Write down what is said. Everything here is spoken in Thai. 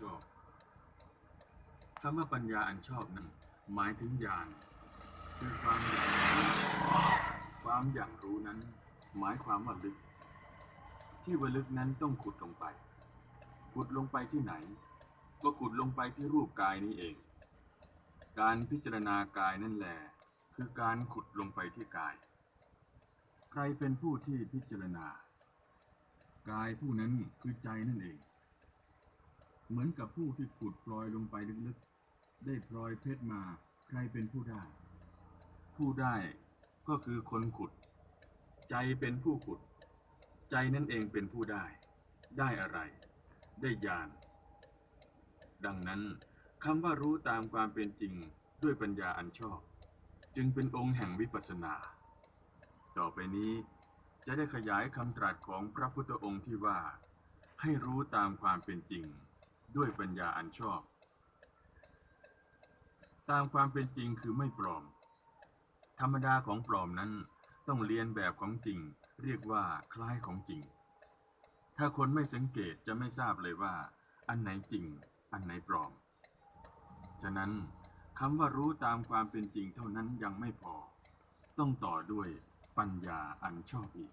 ชอบคำว่าปัญญาอันชอบนั้นหมายถึงญาณคือความอย่างรู้ความอย่างรู้นั้น หมายความว่าลึก ที่ว่าลึกนั้นต้องขุดลงไป ขุดลงไปที่ไหน ก็ขุดลงไปที่รูปกายนี้เอง การพิจารณากายนั่นแหละคือการขุดลงไปที่กาย ใครเป็นผู้ที่พิจารณา กายผู้นั้นคือใจนั่นเอง เหมือนกับผู้ที่ขุดพลอยลงไปลึกๆ ได้พลอยเพชรมา ใครเป็นผู้ได้ ผู้ได้ก็คือคนขุด ใจเป็นผู้ขุด ใจนั่นเองเป็นผู้ได้ ได้อะไร ได้ญาณ ดังนั้นคำว่ารู้ตามความเป็นจริงด้วยปัญญาอันชอบ จึงเป็นองค์แห่งวิปัสสนา ต่อไปนี้จะได้ขยายคำตรัสของพระพุทธองค์ที่ว่า ให้รู้ตามความเป็นจริง ด้วยปัญญาอันชอบ ตามความเป็นจริงคือไม่ปลอม ธรรมดาของปลอมนั้นต้องเรียนแบบของจริง เรียกว่าคล้ายของจริง ถ้าคนไม่สังเกตจะไม่ทราบเลยว่า อันไหนจริง อันไหนปลอม ฉะนั้นคำว่ารู้ตามความเป็นจริงเท่านั้นยังไม่พอ ต้องต่อด้วยปัญญาอันชอบอีก